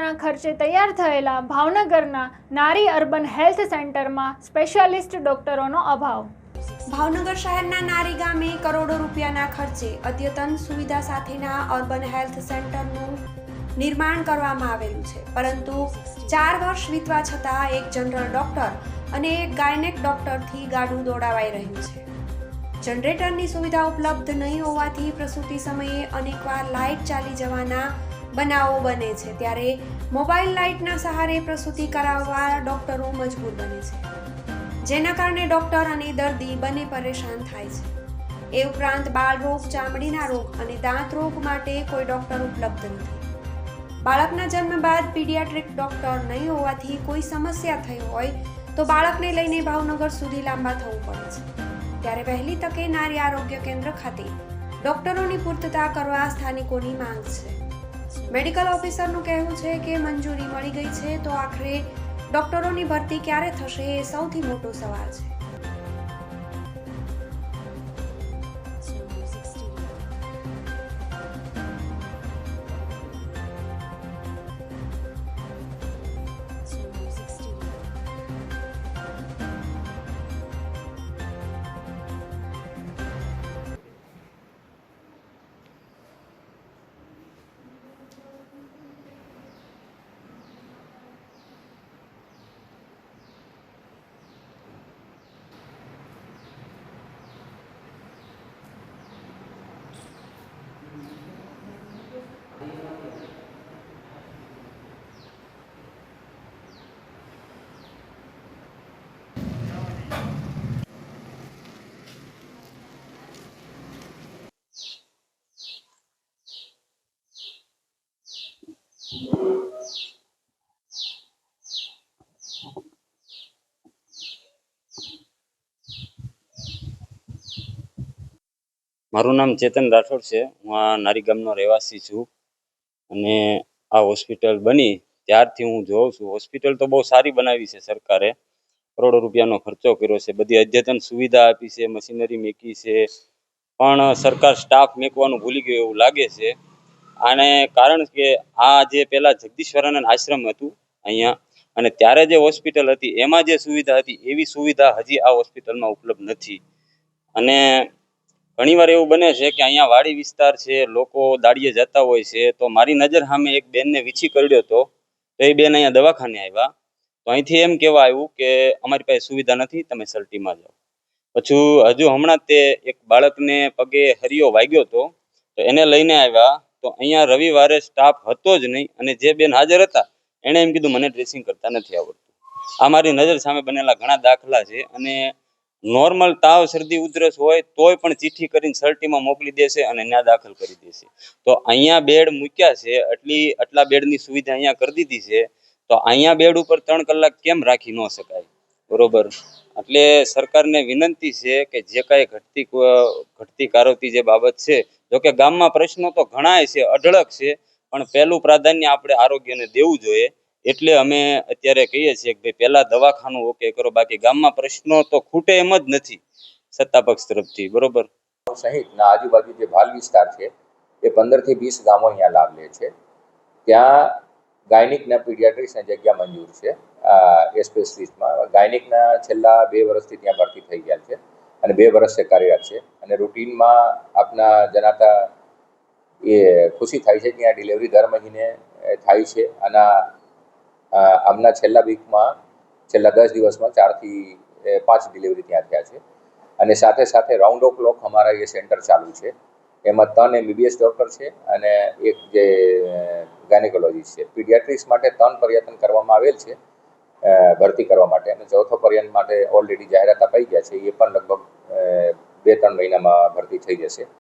રૂપિયાના ખર્ચે તૈયાર થયેલા ભાવનગરના નારી અર્બન હેલ્થ સેન્ટરમાં સ્પેશિયાલિસ્ટ ડોક્ટરોનો અભાવ. ભાવનગર શહેરના નારી ગામે કરોડો રૂપિયાના ખર્ચે અદ્યતન સુવિધા સાથેના અર્બન હેલ્થ સેન્ટરનું નિર્માણ કરવામાં આવેલું છે. પરંતુ ચાર વર્ષ વીતવા છતાં એક જનરલ ડોક્ટર અને એક ગાયનેક ડોક્ટરથી ગાડું દોડાવાઈ રહ્યું છે. જનરેટરની સુવિધા ઉપલબ્ધ નહીં હોવાથી પ્રસૂતિ સમયે અનેકવાર લાઇટ ચાલી જવાના બનાવો બને છે. ત્યારે મોબાઈલ લાઇટના સહારે પ્રસૂતિ કરાવવા ડૉક્ટરો મજબૂર બને છે. જેના કારણે ડૉક્ટર અને દર્દી બંને પરેશાન થાય છે. એ ઉપરાંત બાળરોગ ચામડીના રોગ અને દાંત રોગ માટે કોઈ ડૉક્ટર ઉપલબ્ધ નથી. બાળકના જન્મ બાદ પીડિયાટ્રિક ડૉક્ટર નહીં હોવાથી કોઈ સમસ્યા થઈ હોય તો બાળકને લઈને ભાવનગર સુધી લાંબા થવું પડે છે. ત્યારે વહેલી તકે નારી આરોગ્ય કેન્દ્ર ખાતે ડોક્ટરોની પૂર્તતા કરવા સ્થાનિકોની માંગ છે. મેડિકલ ઓફિસરનું કહેવું છે કે મંજૂરી મળી ગઈ છે, તો આખરે ડોક્ટરોની ભરતી ક્યારે થશે એ સૌથી મોટો સવાલ છે. મારું નામ ચેતન રાઠોડ છે. હું આ નારી ગામનો રહેવાસી છું અને આ હોસ્પિટલ બની ત્યારથી હું જોઉં છું. હોસ્પિટલ તો બહુ સારી બનાવી છે સરકારે. કરોડો રૂપિયાનો ખર્ચો કર્યો છે. બધી અદ્યતન સુવિધા આપી છે, મશીનરી મેકી છે. પણ સરકાર સ્ટાફ મેકવાનું ભૂલી ગયું એવું લાગે છે. અને કારણ કે આ જે પેલા જગદીશ્વરાનંદ આશ્રમ હતું અહીંયા અને ત્યારે જે હોસ્પિટલ હતી, એમાં જે સુવિધા હતી, એવી સુવિધા હજી આ હોસ્પિટલમાં ઉપલબ્ધ નથી. અને ઘણીવાર એવું બને છે કે અહીંયા વાડી વિસ્તાર છે, લોકો દાડીએ જતા હોય છે, તો મારી નજર સામે એક બેનને વીછી કરડ્યો હતો, તો એ બેન અહીંયા દવાખાને આવ્યા. તો અહીંથી એમ કહેવા આવ્યું કે અમારી પાસે સુવિધા નથી, તમે સલટીમાં જાઓ. પછી હજુ હમણાં તે એક બાળકને પગે હરિયો વાગ્યો હતો, તો એને લઈને આવ્યા. તો અહીંયા રવિવારે સ્ટાફ હતો જ નહીં અને જે બેન હાજર હતા, એણે એમ કીધું, મને ડ્રેસિંગ કરતા નથી આવડતું. આ મારી નજર સામે બનેલા ઘણા દાખલા છે અને નોર્મલ તાવ, શરદી, ઉધરસ હોય, તોય પણ ચિઠ્ઠી કરીને સર્ટીમાં મોકલી દેશે અને ત્યાં દાખલ કરી દેશે. તો અહીંયા બેડ મૂક્યા છે એટલી આટલા બેડની સુવિધા અહીંયા કરી દીધી છે, તો અહીંયા બેડ ઉપર ત્રણ કલાક કેમ રાખી ન શકાય? બરોબર? એટલે સરકારને વિનંતી છે કે જે કાંઈ ઘટતી ઘટતી કારવતી જે બાબત છે, જોકે ગામમાં પ્રશ્નો તો ઘણાય છે, અઢળક છે, પણ પહેલું પ્રાધાન્ય આપણે આરોગ્યને દેવું જોઈએ. એટલે અમે અત્યારે કહીએ છીએ કે ભાઈ, પહેલાં દવાખાનું ઓકે કરો, બાકી ગામમાં પ્રશ્નો તો ખૂટે એમ જ નથી સત્તા પક્ષ તરફથી, બરોબર? સહિતના આજુબાજુ જે ભાલ વિસ્તાર છે, એ પંદરથી વીસ ગામો અહીંયા લાભ લે છે. ત્યાં ગાયનિકના પીડિયાટ્રિક્સને જગ્યા મંજૂર છે. એ સ્પેશિસ્ટમાં ગાયનિકના છેલ્લા બે વર્ષથી ત્યાં ભરતી થઈ ગયા છે અને બે વર્ષથી કાર્યરત છે. અને રૂટીનમાં આપના જણાતા એ ખુશી થાય છે કે ત્યાં ડિલિવરી દર મહિને થાય છે. અને આમના છેલ્લા વીકમાં, છેલ્લા દસ દિવસમાં ચારથી પાંચ ડિલિવરી ત્યાં થયા છે. અને સાથે સાથે રાઉન્ડ ઓ ક્લોક અમારા એ સેન્ટર ચાલુ છે. એમાં ત્રણ એમબીબીએસ ડૉક્ટર છે અને એક જે ગાયનેકોલોજીસ્ટ છે. પીડિયાટ્રિક્સ માટે ત્રણ પ્રયત્ન કરવામાં આવેલ છે ભરતી કરવા માટે. અને ચોથો પર્યંત માટે ઓલરેડી જાહેરાત અપાઈ ગયા છે. એ પણ લગભગ બે ત્રણ મહિનામાં ભરતી થઈ જશે.